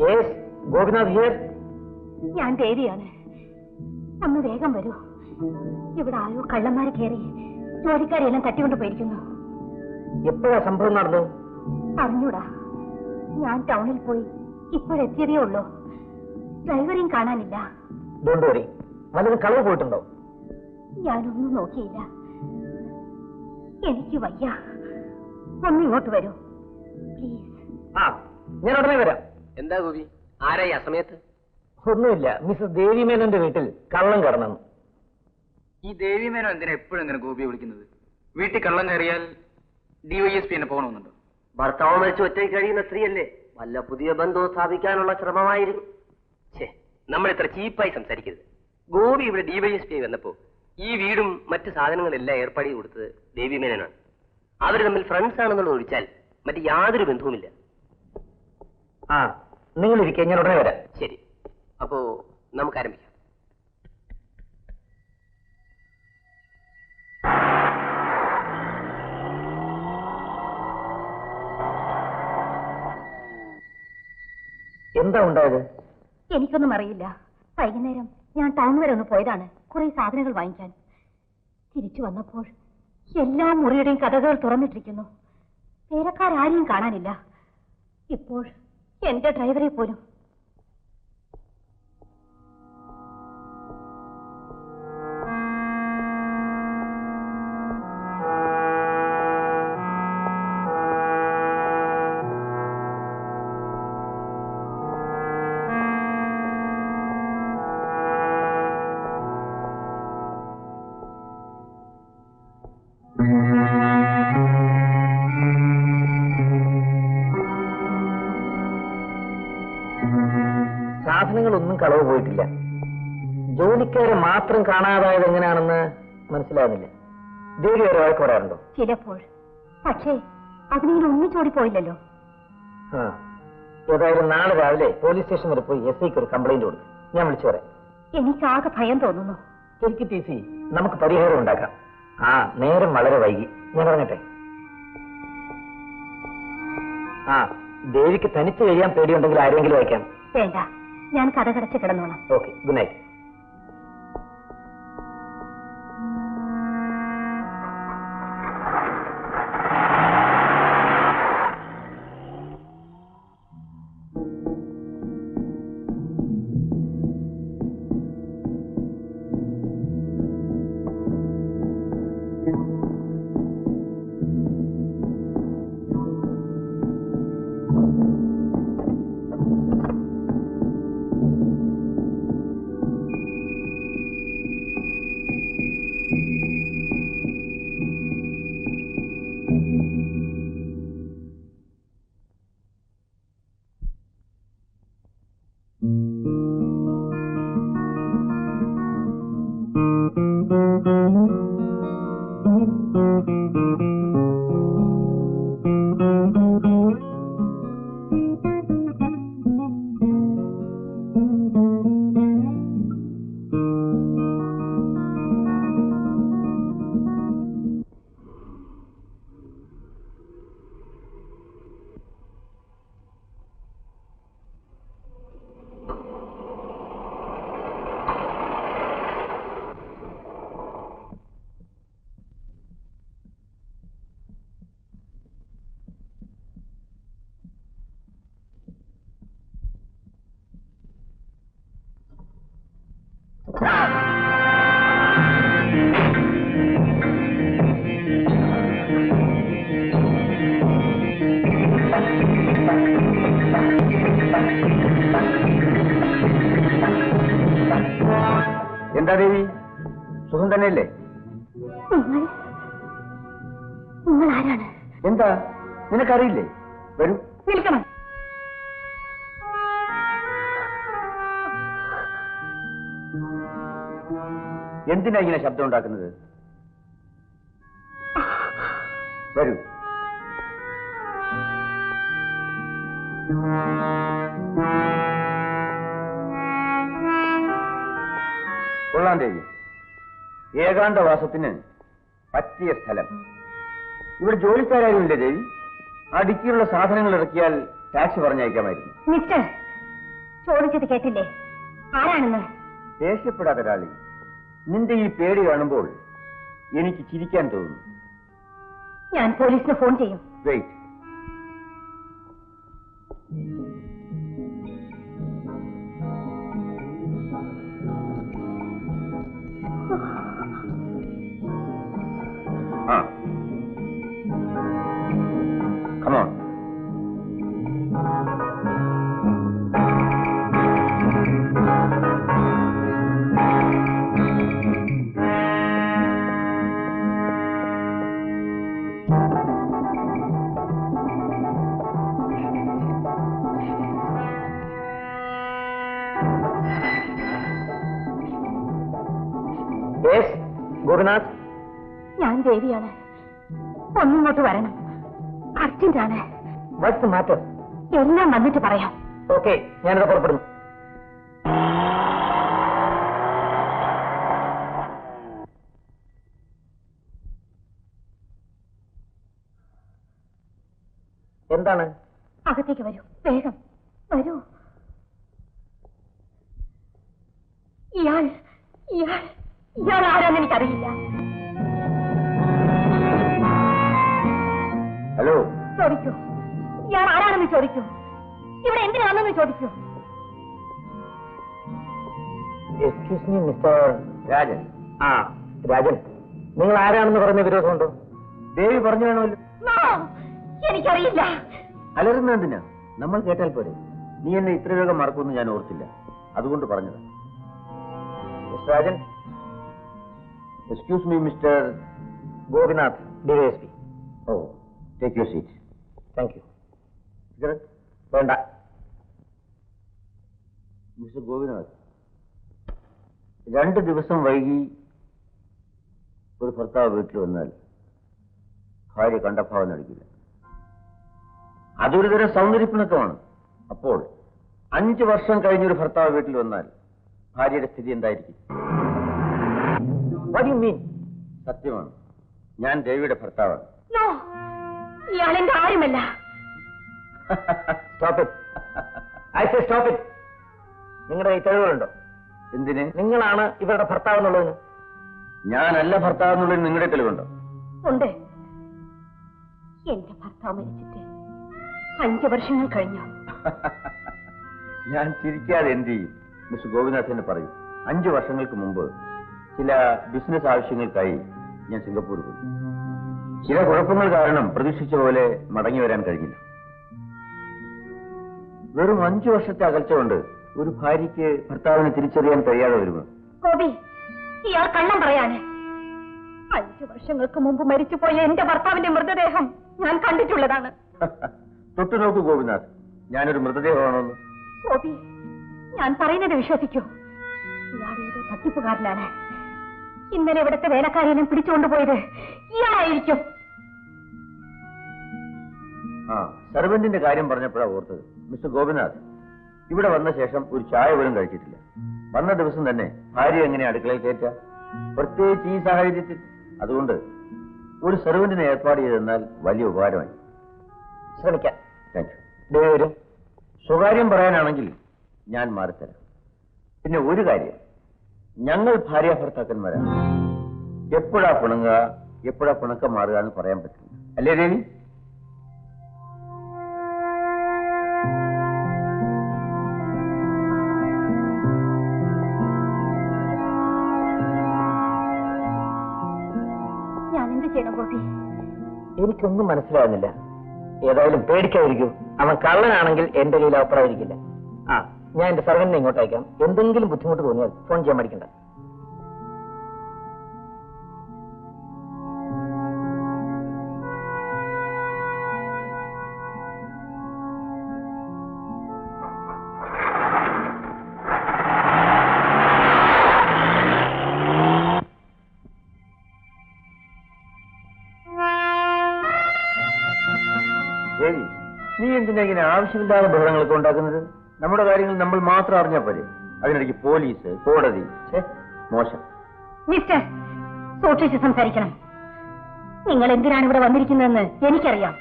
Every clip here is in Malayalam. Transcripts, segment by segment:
യെസ് ഗോപിനാഥ് ഹിയർ ഞാൻ ദേവിയാണ്. അന്ന് വേഗം വരൂ. ഇവിടെ ആരോ കള്ളന്മാര് കയറി ജോലിക്കാരെല്ലാം തട്ടിക്കൊണ്ട് പോയിരിക്കുന്നു. എപ്പോഴാ സംഭവം നടന്നു അറിഞ്ഞൂടാ. ഞാൻ ടൗണിൽ പോയി ഇപ്പോഴെത്തിയതേ ഉള്ളൂ. ഡ്രൈവറെയും കാണാനില്ല. ഡോണ്ട് വരി. വല്ലതും കളവ് പോയിട്ടുണ്ടോ? ഞാനൊന്നും നോക്കിയില്ല. എനിക്ക് വയ്യ. ഒന്ന് ഇങ്ങോട്ട് വരൂ. പ്ലീസ് ആ ഞാൻ ഉടനെ വരാം. എന്താ ഗോപി? ആരായി ആ സമയത്ത്? ഒന്നുമില്ല. മിസ്സസ് ദേവി മേനോന്റെ വീട്ടിൽ കള്ളം കടന്നു. ഈ ദേവിമേനോ എന്തിനാ എപ്പോഴും ഇങ്ങനെ ഗോപിയെ വിളിക്കുന്നത്? വീട്ടിൽ കള്ളം കയറിയാൽ ഡിവൈഎസ്പി എന്നെ പോകണമെന്നുണ്ടോ? ഭർത്താവ് മരിച്ചു ഒറ്റയ്ക്ക് കഴിയുന്ന സ്ത്രീയല്ലേ? വല്ല പുതിയ ബന്ധവും സ്ഥാപിക്കാനുള്ള ശ്രമമായിരുന്നു. ഛേ നമ്മൾ ഇത്ര ചീപ്പായി സംസാരിക്കരുത്. ഗോപി ഇവിടെ ഡിവൈഎസ്പി ആയി വന്നപ്പോ ഈ വീടും മറ്റു സാധനങ്ങളെല്ലാം ഏർപ്പാടി കൊടുത്തത് ദേവിമേനനാണ്. അവർ തമ്മിൽ ഫ്രണ്ട്സ് ആണെന്നുള്ളത് ഒഴിച്ചാൽ മറ്റ് യാതൊരു ബന്ധവുമില്ല. ആ നിങ്ങൾ ഇരിക്കുക ഞാൻ ഉടനെ വരാം. ശരി. അപ്പോ നമുക്ക് ആരംഭിക്കാം എന്താ ഉണ്ടായത്? എനിക്കൊന്നും അറിയില്ല. വൈകുന്നേരം ഞാൻ ടൗൺ വരെ ഒന്ന് പോയതാണ്. കുറെ സാധനങ്ങൾ വാങ്ങിക്കാൻ. തിരിച്ചു വന്നപ്പോൾ എല്ലാ മുറിയുടെയും കഥകൾ തുറന്നിട്ടിരിക്കുന്നു. പേരക്കാരും കാണാനില്ല. ഇപ്പോൾ എന്റെ ഡ്രൈവറെ പോലും. പോയിട്ടില്ല. ജോലിക്കാരെ മാത്രം കാണാതായത് എങ്ങനെയാണെന്ന് മനസ്സിലാകുന്നില്ല ദേവി ഒരു വഴക്ക് പറയാറുണ്ടോ ചിലപ്പോൾ. പക്ഷേ അതിനെ ഒന്നിച്ചോടി പോയില്ലല്ലോ. ആ. ഏതായാലും നാളെ രാവിലെ പോലീസ് സ്റ്റേഷൻ വരെ പോയി എസ് ഐക്ക് ഒരു കംപ്ലൈന്റ് കൊടുക്കും. ഞാൻ വിളിച്ചു പറയാം. എനിക്കാകെ ഭയം തോന്നുന്നു. ശരിക്കും ടി സി നമുക്ക് പരിഹാരം ഉണ്ടാക്കാം. ആ നേരം വളരെ വൈകി. ഞാൻ പറഞ്ഞട്ടെ. ആ ദേവിക്ക് തനിച്ച് കഴിയാൻ പേടിയുണ്ടെങ്കിൽ ആരെങ്കിലും അയക്കാം. വേണ്ട. ഞാൻ കടകടച്ച് കിടന്നോളാം. ഓക്കെ ഗുഡ് നൈറ്റ് എന്താ? നിനക്കറിയില്ലേ? വരൂ. നിൽക്കണം. എന്തിനാ ഇങ്ങനെ ശബ്ദം ഉണ്ടാക്കുന്നത്? വരൂ. കൊള്ളാം ദേവി. ഏകാന്തവാസത്തിന് പറ്റിയ സ്ഥലം. ഇവിടെ ജോലിക്കാരാരുമില്ലേ ദേവി അടുക്കിയുള്ള സാധനങ്ങൾ ഇറക്കിയാൽ ടാക്സ് പറഞ്ഞയക്കാമായിരുന്നു. മിസ്റ്റർ ചോദിച്ചത് കേട്ടില്ലേ? ആരാണെന്ന്? ദേഷ്യപ്പെടാതെ രാളി നിന്റെ ഈ പേടി കാണുമ്പോൾ എനിക്ക് ചിരിക്കാൻ തോന്നുന്നു. ഞാൻ പോലീസിന് ഫോൺ ചെയ്യും. വെയിറ്റ് ഒന്നിങ്ങോട്ട് വരണം. അർജന്റാണ്. വാട്സ് മാറ്റർ എല്ലാം വന്നിട്ട് പറയാം. ഓക്കെ ഞാനിത് പുറപ്പെടുന്നു. എന്താണ്? അകത്തേക്ക് വരൂ. വേഗം. വരൂ. ഇയാൾ ഇയാൾ ഇയാൾ ആരാന്ന് എനിക്കറിയില്ല. ഹലോ. ചോദിക്കൂ. ഞാൻ ആരാണെന്ന് ചോദിക്കൂ. ഇവിടെ എന്തിനാണെന്ന് ചോദിക്കൂ. Excuse me mister Rajan. ആ. രാജൻ നിങ്ങൾ ആരാണെന്ന് പറഞ്ഞ വിരോധമുണ്ടോ? ദേവി പറഞ്ഞു വേണമല്ലോ എനിക്കറിയില്ല. അലറുന്ന എന്തിനാ? നമ്മൾ കേട്ടാൽ പോരെ. നീ എന്നെ ഇത്ര വേഗം മറക്കുമെന്ന് ഞാൻ ഓർത്തില്ല. അതുകൊണ്ട് പറഞ്ഞത്. Mister Rajan. Excuse me mister Gopinath. DYSP oh. Take your seat thank you cigarette വേണ്ട. മിസ്റ്റർ ഗോപിനാഥ് രണ്ട് ദിവസം വൈകി ഒരു ഭർത്താവ് വീട്ടിൽ വന്നാൽ ഭാര്യ കണ്ടഭാവം നടിക്കില്ല അതൊരു തരം സൗന്ദര്യപ്പിണക്കമാണ്. അപ്പോൾ അഞ്ചു വർഷം കഴിഞ്ഞൊരു ഭർത്താവ് വീട്ടിൽ വന്നാൽ ഭാര്യയുടെ സ്ഥിതി എന്തായിരിക്കും? സത്യമാണ്. ഞാൻ ദേവിയുടെ ഭർത്താവാണ്. ഇയാൾ ആരുമല്ല. Stop it I say stop it നിങ്ങളുടെ ഈ തെളിവുകളുണ്ടോ? എന്തിന്? നിങ്ങളാണ് ഇവരുടെ ഭർത്താവ് എന്നുള്ളതിന് ഞാനല്ല ഭർത്താവ് എന്നുള്ളതിന് നിങ്ങളുടെ തെളിവുണ്ടോ? ഉണ്ട്. എന്റെ ഭർത്താവ് മരിച്ചിട്ട് അഞ്ചു വർഷങ്ങൾ കഴിഞ്ഞു. ഞാൻ ചിരിക്കാതെ എന്ത് ചെയ്യും? മിസ്റ്റർ ഗോപിനാഥന് പറയും. അഞ്ചു വർഷങ്ങൾക്ക് മുമ്പ് ചില ബിസിനസ് ആവശ്യങ്ങൾക്കായി ഞാൻ സിംഗപ്പൂർ പോയി. ചില കുഴപ്പങ്ങൾ കാരണം പ്രതീക്ഷിച്ച പോലെ മടങ്ങി വരാൻ കഴിഞ്ഞില്ല. വെറും അഞ്ചു വർഷത്തെ അകൽച്ച കൊണ്ട് ഒരു ഭാര്യയ്ക്ക് ഭർത്താവിനെ തിരിച്ചറിയാൻ കഴിയാതെ വരുമോ ഗോപി ഇയാൾ കള്ളം പറയാന്. അഞ്ചു വർഷങ്ങൾക്ക് മുമ്പ് മരിച്ചുപോയ എന്റെ ഭർത്താവിന്റെ മൃതദേഹം ഞാൻ കണ്ടിട്ടുള്ളതാണ്. തൊട്ടു നോക്കൂ ഗോപിനാഥ്. ഞാനൊരു മൃതദേഹമാണോന്ന്. ഗോപി ഞാൻ പറയുന്നത് വിശ്വസിക്കൂ. ഇയാൾ ഏതോ തട്ടിപ്പുകാരനാണ്. ഇന്നലെ ഇവിടുത്തെ വേലക്കാരെല്ലാം പിടിച്ചുകൊണ്ടുപോയത് ഇയാളായിരിക്കും. ആ സർവന്റിന്റെ കാര്യം പറഞ്ഞപ്പോഴാണ് ഓർത്തത്. മിസ്റ്റർ ഗോപിനാഥ് ഇവിടെ വന്ന ശേഷം ഒരു ചായ പോലും കഴിച്ചിട്ടില്ല. വന്ന ദിവസം തന്നെ ഭാര്യ എങ്ങനെ അടുക്കളയിൽ കയറ്റ? പ്രത്യേകിച്ച് ഈ സാഹചര്യത്തിൽ. അതുകൊണ്ട് ഒരു സെർവന്റിനെ ഏർപ്പാട് ചെയ്തെന്നാൽ വലിയ ഉപകാരമായി. ശ്രമിക്കാം. താങ്ക് യു സ്വകാര്യം പറയാനാണെങ്കിൽ ഞാൻ മാറിത്തരാം. പിന്നെ ഒരു കാര്യം. ഞങ്ങൾ ഭാര്യ ഭർത്താക്കന്മാരാണ് എപ്പോഴാ പിണങ്ങുക എപ്പോഴാ പിണക്കം മാറുക എന്ന് പറയാൻ പറ്റില്ല. അല്ലേ ഗോപി? എനിക്കൊന്നും മനസ്സിലാകുന്നില്ല ഏതായാലും പേടിക്കാതിരിക്കൂ. അവൻ കള്ളനാണെങ്കിൽ എന്റെ കയ്യിൽ അഭിപ്രായമായിരിക്കില്ല ഞാൻ എന്റെ സർവന്റിനെ ഇങ്ങോട്ട് അയക്കാം. എന്തെങ്കിലും ബുദ്ധിമുട്ട് തോന്നിയാൽ ഫോൺ ചെയ്യാൻ മടിക്കണ്ട. ആവശ്യമില്ലാതെ ബഹളങ്ങളൊക്കെ ഉണ്ടാക്കുന്നത്? നമ്മുടെ കാര്യങ്ങൾ നമ്മൾ മാത്രം അറിഞ്ഞാൽ പോരെ. അതിനിടയ്ക്ക് പോലീസ് കോടതി മോശം. മിസ്റ്റർ സൂക്ഷിച്ച് സംസാരിക്കണം. നിങ്ങൾ എന്തിനാണ് ഇവിടെ വന്നിരിക്കുന്നതെന്ന് എനിക്കറിയാം.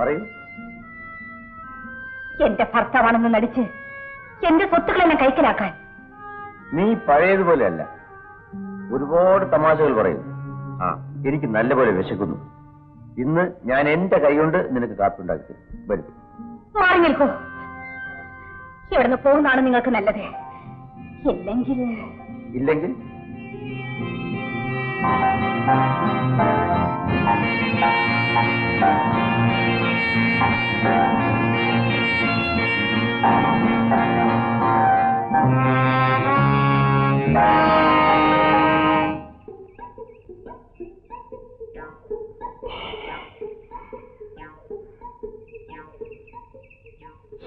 പറയൂ. എന്റെ ഭർത്താവാണെന്ന് നടിച്ച് എന്റെ സ്വത്തുക്കളെല്ലാം കൈക്കലാക്കാൻ. നീ പഴയതുപോലെയല്ല ഒരുപാട് തമാശകൾ പറയുന്നു ആ എനിക്ക് നല്ലപോലെ വിശക്കുന്നു. ഇന്ന് ഞാൻ എന്റെ കൈകൊണ്ട് നിനക്ക് കാപ്പി ഉണ്ടാക്കി വരും. മാറി നിൽക്കൂ. ഇവിടുന്ന് പോകുന്നതാണ് നിങ്ങൾക്ക് നല്ലത്. ഇല്ലെങ്കിൽ ഇല്ലെങ്കിൽ?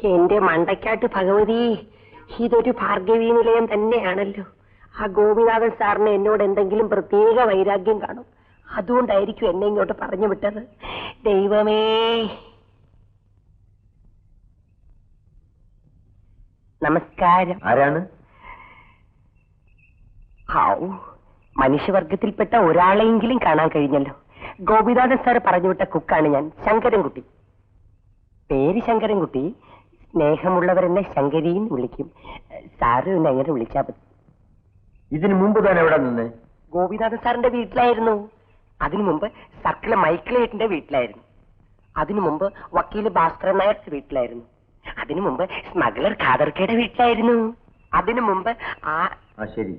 എന്റെ മണ്ടയ്ക്കാട്ട് ഭഗവതി ഇതൊരു ഭാർഗവീ നിലയം തന്നെയാണല്ലോ. ആ ഗോപിനാഥൻ സാറിന് എന്നോട് എന്തെങ്കിലും പ്രത്യേക വൈരാഗ്യം കാണും. അതുകൊണ്ടായിരിക്കും എന്നെ ഇങ്ങോട്ട് പറഞ്ഞു വിട്ടത്. ദൈവമേ. നമസ്കാരം. ആരാണ്? ഹാവൂ മനുഷ്യവർഗത്തിൽപ്പെട്ട ഒരാളെങ്കിലും കാണാൻ കഴിഞ്ഞല്ലോ. ഗോപിനാഥൻ സാർ പറഞ്ഞു പറഞ്ഞുവിട്ട കുക്കാണ് ഞാൻ ശങ്കരൻകുട്ടി. പേര് ശങ്കരൻകുട്ടി. സ്നേഹമുള്ളവരെന്നെ ശങ്കരിയും വിളിക്കും. സാറ് എന്നെ എങ്ങനെ വിളിച്ചാൽ മതി. ഇതിനു മുമ്പ് താൻ എവിടെ നിന്ന്? ഗോപിനാഥൻ സാറിന്റെ വീട്ടിലായിരുന്നു. അതിനു മുമ്പ് സർക്കിൾ മൈക്കിളേട്ടിന്റെ വീട്ടിലായിരുന്നു. അതിനു മുമ്പ് വക്കീൽ ഭാസ്കരൻ നായർക്ക് വീട്ടിലായിരുന്നു. അതിനു മുമ്പ് സ്മഗ്ലർ ഖാദർക്കയുടെ വീട്ടിലായിരുന്നു. അതിനു മുമ്പ് ആ ശരി.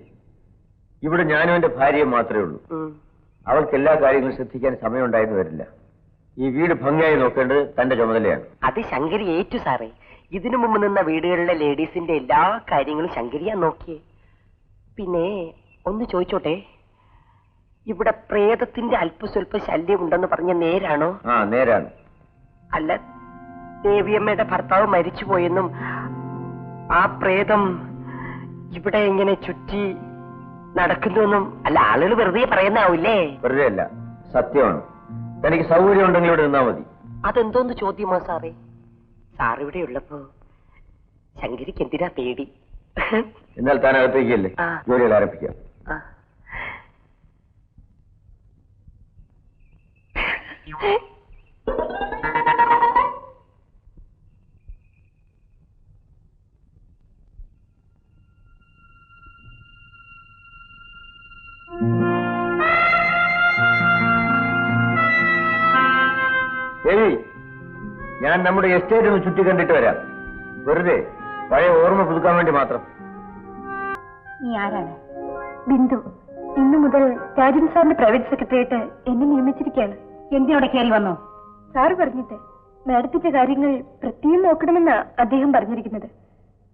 ഇവിടെ ഞാനും എന്റെ ഭാര്യ മാത്രമേ ഉള്ളൂ. അവൾക്ക് എല്ലാ കാര്യങ്ങളും ശ്രദ്ധിക്കാൻ സമയം ഉണ്ടായിരുന്നു വരില്ല. ഈ വീട് ഭംഗിയായി നോക്കേണ്ടത് തന്റെ ചുമതലയാണ്. അത് ശങ്കരി ഏറ്റു സാറേ. ഇതിനു മുമ്പ് നിന്ന വീടുകളിലെ ലേഡീസിന്റെ എല്ലാ കാര്യങ്ങളും ശങ്കരിയാ നോക്കിയേ. പിന്നെ ഒന്ന് ചോദിച്ചോട്ടെ? ഇവിടെ പ്രേതത്തിന്റെ അല്പസ്വല്പ ശല്യം ഉണ്ടെന്ന് പറഞ്ഞ നേരാണോ? ആ നേരാണ്. അല്ല ദേവിയമ്മയുടെ ഭർത്താവ് മരിച്ചുപോയെന്നും ആ പ്രേതം ഇവിടെ ഇങ്ങനെ ചുറ്റി നടക്കുന്നുവെന്നും അല്ല ആളുകൾ വെറുതെ പറയുന്നാവില്ലേ വെറുതെ അല്ല സത്യമാണ്. തനിക്ക് സൗകര്യം ഉണ്ടെങ്കിൽ ഇവിടെ നിന്നാ മതി. അതെന്തോന്ന് ചോദ്യമാ സാറേ? സാർ ഇവിടെ ഉള്ളപ്പോ ശങ്കരിക്ക് എന്തിനാ പേടി എന്നാൽ താൻ അകത്തേക്കല്ലേ. ജോലികൾ ആരംഭിക്കാം ആ. ഞാൻ നമ്മുടെ എസ്റ്റേറ്റ് ഒന്ന് ചുറ്റി കണ്ടിട്ട് വരാം. വെറുതെ പഴയ ഓർമ്മ പുതുക്കാൻ വേണ്ടി മാത്രം. നീ ആരാണ്? ബിന്ദു ഇന്നു മുതൽ രാജൻ സാറിന്റെ പ്രൈവറ്റ് സെക്രട്ടറിയായിട്ട് എന്നെ നിയമിച്ചിരിക്കുകയാണ്. എന്തിനോടെ കയറി വന്നോ? സാറ് പറഞ്ഞിട്ട് മാഡത്തിന്റെ കാര്യങ്ങൾ പ്രത്യേകം നോക്കണമെന്നാ അദ്ദേഹം പറഞ്ഞിരിക്കുന്നത്.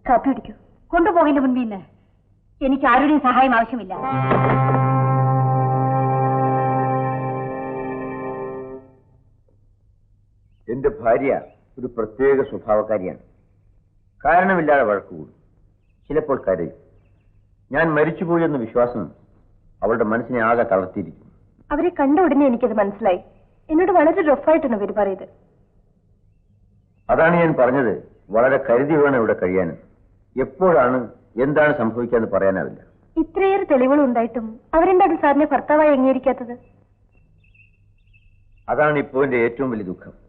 കാപ്പി പിടിക്കൂ കൊണ്ടുപോകേണ്ട മുൻപിന്ന്. എനിക്ക് ആരുടെയും സഹായം ആവശ്യമില്ല. എന്റെ ഭാര്യ ഒരു പ്രത്യേക സ്വഭാവക്കാരിയാണ്. കാരണമില്ലാതെ വഴക്കുകൂടും ചിലപ്പോൾ കരയും. ഞാൻ മരിച്ചുപോയി എന്ന വിശ്വാസം അവളുടെ മനസ്സിനെ ആകെ തളർത്തിയിരിക്കും അവരെ കണ്ട ഉടനെ എനിക്കത് മനസ്സിലായി. എന്നോട് വളരെ റഫായിട്ടാണ് പെരുമാറിയത് അതാണ് ഞാൻ പറഞ്ഞത്. വളരെ കരുതി വേണം ഇവിടെ കഴിയാനും. എപ്പോഴാണ് എന്താണ് സംഭവിക്കാന്ന് പറയാനാവില്ല. ഇത്രയേറെ തെളിവുകൾ ഉണ്ടായിട്ടും അവരെന്താണ് സാറിനെ ഭർത്താവായി അംഗീകരിക്കാത്തത്? അതാണ് ഇപ്പോൾ എന്റെ ഏറ്റവും വലിയ ദുഃഖം.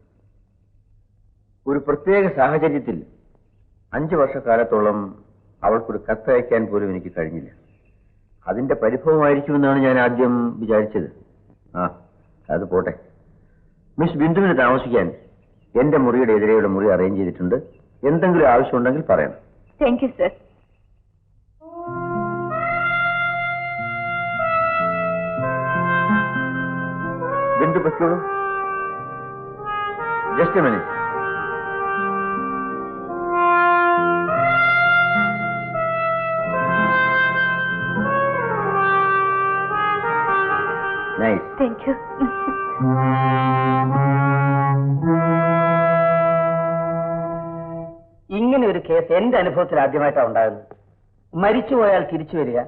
ഒരു പ്രത്യേക സാഹചര്യത്തിൽ അഞ്ചു വർഷക്കാലത്തോളം അവൾക്കൊരു കത്തയക്കാൻ പോലും എനിക്ക് കഴിഞ്ഞില്ല. അതിന്റെ പരിഭവമായിരിക്കുമെന്നാണ് ഞാൻ ആദ്യം വിചാരിച്ചത്. ആ അത് പോട്ടെ. മിസ് ബിന്ദുവിന് താമസിക്കാൻ എന്റെ മുറിയുടെ എതിരെയുള്ള മുറി അറേഞ്ച് ചെയ്തിട്ടുണ്ട്. എന്തെങ്കിലും ആവശ്യമുണ്ടെങ്കിൽ പറയണം. താങ്ക് യു സർ ബിന്ദു പറ്റോളൂ ജസ്റ്റ് മിനിറ്റ്. താങ്ക് യു ഇങ്ങനെ ഒരു കേസ് എന്റെ അനുഭവത്തിൽ ആദ്യമായിട്ടാണ് ഉണ്ടാകുന്നത് മരിച്ചുപോയാൽ തിരിച്ചു വരിക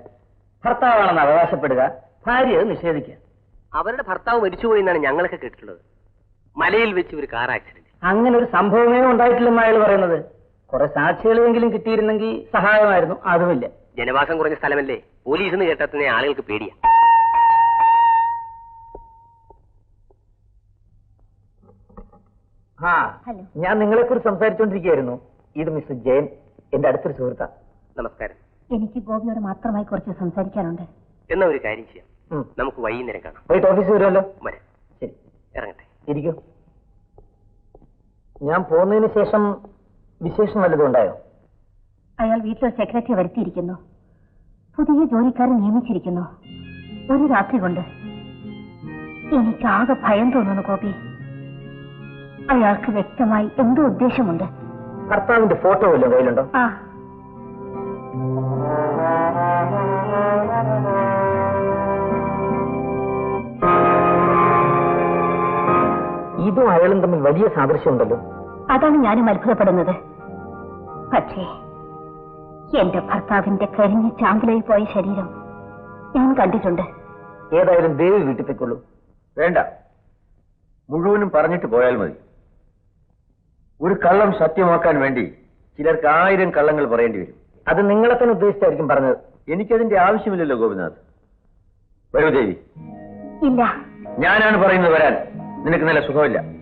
ഭർത്താവാണെന്ന് അവകാശപ്പെടുക ഭാര്യ അത് നിഷേധിക്കുക. അവരുടെ ഭർത്താവ് മരിച്ചുപോയി എന്നാണ് ഞങ്ങളൊക്കെ കേട്ടിട്ടുള്ളത്. മലയിൽ വെച്ച് ഒരു കാർ ആക്സിഡന്റ്. അങ്ങനെ ഒരു സംഭവമേ ഉണ്ടായിട്ടില്ലെന്ന് അയാൾ പറയുന്നത്. കുറെ സാക്ഷികളെങ്കിലും കിട്ടിയിരുന്നെങ്കിൽ സഹായമായിരുന്നു അതുമില്ല. ജനവാസം കുറഞ്ഞ സ്ഥലമല്ലേ? പോലീസ് എന്ന് കേട്ടാൽ തന്നെ ആളുകൾക്ക് പേടിയാ. ആ ഞാൻ നിങ്ങളെ കുറിച്ച് സംസാരിച്ചോണ്ടിരിക്കുകയായിരുന്നു. ഇത് മിസ് ജയൻ എന്റെ അടുത്തൊരു സുഹൃത്താ. നമസ്കാരം. എനിക്ക് ഗോപിയോട് മാത്രമായി കുറച്ച് സംസാരിക്കാനുണ്ട്. എന്നാ ഒരു കാര്യം ചെയ്യാം. നമുക്ക് വൈകുന്നേരം കാണാം. വൈകിട്ട് ഓഫീസിൽ വരുമല്ലോ? വരാം. ശരി. ഇറങ്ങട്ടെ. ഇരിക്കൂ. ഞാൻ പോകുന്നതിന് ശേഷം വിശേഷം വല്ലതും ഉണ്ടായോ? അയാൾ വീട്ടിൽ സെക്രട്ടറി വരുത്തിയിരിക്കുന്നു. പുതിയ ജോലിക്കാരെ നിയമിച്ചിരിക്കുന്നു. ഒരു രാത്രി കൊണ്ട് എനിക്കാകെ ഭയം തോന്നുന്നു ഗോപി. അയാൾക്ക് വ്യക്തമായി എന്തോ ഉദ്ദേശമുണ്ട്. ഭർത്താവിന്റെ ഫോട്ടോ വല്ലതും കയ്യിലുണ്ടോ? ആ. ഇതും അയാളും തമ്മിൽ വലിയ സാദൃശ്യമുണ്ടല്ലോ. അതാണ് ഞാനും അത്ഭുതപ്പെടുന്നത്. പക്ഷേ എന്റെ ഭർത്താവിന്റെ കരിഞ്ഞ് ചാമ്പലായി പോയ ശരീരം ഞാൻ കണ്ടിട്ടുണ്ട്. ഏതായാലും ദേവി വീട്ടിൽ വേണ്ട. മുഴുവനും പറഞ്ഞിട്ട് പോയാൽ മതി. ഒരു കള്ളം സത്യമാക്കാൻ വേണ്ടി ചിലർക്ക് ആയിരം കള്ളങ്ങൾ പറയേണ്ടി വരും. അത് നിങ്ങളെ തന്നെ ഉദ്ദേശിച്ചായിരിക്കും പറഞ്ഞത്. എനിക്കതിന്റെ ആവശ്യമില്ലല്ലോ ഗോപിനാഥ്. വരൂ ദേവി. ഇല്ല. ഞാനാണ് പറയുന്നത് വരാൻ. നിനക്ക് നല്ല സുഖമില്ല.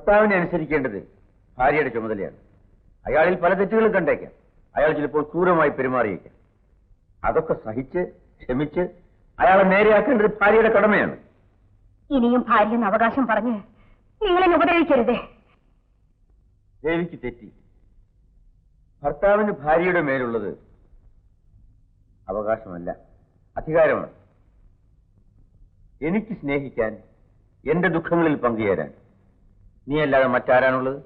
ഭർത്താവിനെ അനുസരിക്കേണ്ടത് ഭാര്യയുടെ ചുമതലയാണ്. അയാളിൽ പല തെറ്റുകളും കണ്ടേക്കാം. അയാൾ ചിലപ്പോൾ ക്രൂരമായി പെരുമാറിയേക്കാം. അതൊക്കെ സഹിച്ച് ക്ഷമിച്ച് അയാളെ നേരെയാക്കേണ്ടത് ഭാര്യയുടെ കടമയാണ്. ഇനിയും ഭാര്യയെന്ന് അവകാശം പറഞ്ഞ് നിങ്ങളെ ഉപദ്രവിക്കരുതേ. ദേവിക്ക് തെറ്റി. ഭർത്താവിന് ഭാര്യയുടെ മേലുള്ളത് അവകാശമല്ല അധികാരമാണ്. എനിക്ക് സ്നേഹിക്കാൻ എന്റെ ദുഃഖങ്ങളിൽ പങ്കുചേരാൻ. നീ അല്ലാതെ മറ്റാരാണുള്ളത്?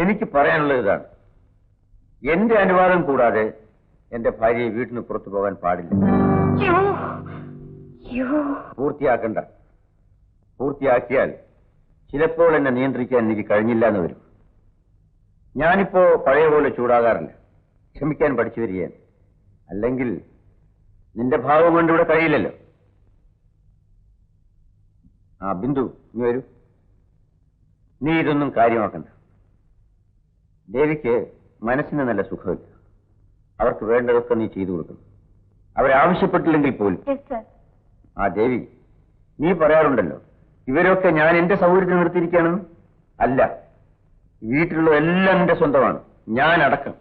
എനിക്ക് പറയാനുള്ളത് ഇതാണ്. എന്റെ അനുവാദം കൂടാതെ എന്റെ ഭാര്യയെ വീട്ടിന് പുറത്തു പോകാൻ പാടില്ല. പൂർത്തിയാക്കണ്ട. പൂർത്തിയാക്കിയാൽ ചിലപ്പോൾ എന്നെ നിയന്ത്രിക്കാൻ എനിക്ക് കഴിഞ്ഞില്ല എന്ന് വരും. ഞാനിപ്പോ പഴയ പോലെ ചൂടാകാറില്ല. ക്ഷമിക്കാൻ പഠിച്ചു വരികയാണ്. അല്ലെങ്കിൽ നിന്റെ ഭാവം കൊണ്ട് ഇവിടെ കഴിയില്ലല്ലോ. ആ ബിന്ദു നീ വരൂ. നീ ഇതൊന്നും കാര്യമാക്കണ്ട. ദേവിക്ക് മനസ്സിന് നല്ല സുഖമില്ല. അവർക്ക് വേണ്ടതൊക്കെ നീ ചെയ്തു കൊടുക്കണം. അവരാവശ്യപ്പെട്ടില്ലെങ്കിൽ പോലും. ആ ദേവി നീ പറയാറുണ്ടല്ലോ ഇവരൊക്കെ ഞാൻ എന്റെ സൗകര്യത്തിന് നിർത്തിയിരിക്കുകയാണെന്ന് അല്ല വീട്ടിലുള്ള എല്ലാം എന്റെ സ്വന്തമാണ്. ഞാൻ അടക്കം.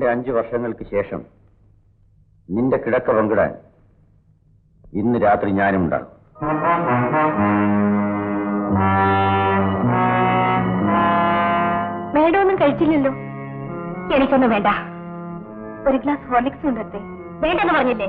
നീണ്ട അഞ്ചു വർഷങ്ങൾക്ക് ശേഷം നിന്റെ കിടക്ക പങ്കിടാൻ ഇന്ന് രാത്രി ഞാനും ഉണ്ടാകും. മേഡമൊന്നും കഴിച്ചില്ലല്ലോ. എനിക്കൊന്നും വേണ്ട. ഒരു ഗ്ലാസ് ഹോർലിക്സ് കൊണ്ടെടുത്തേ വേണ്ടെന്ന് പറഞ്ഞില്ലേ?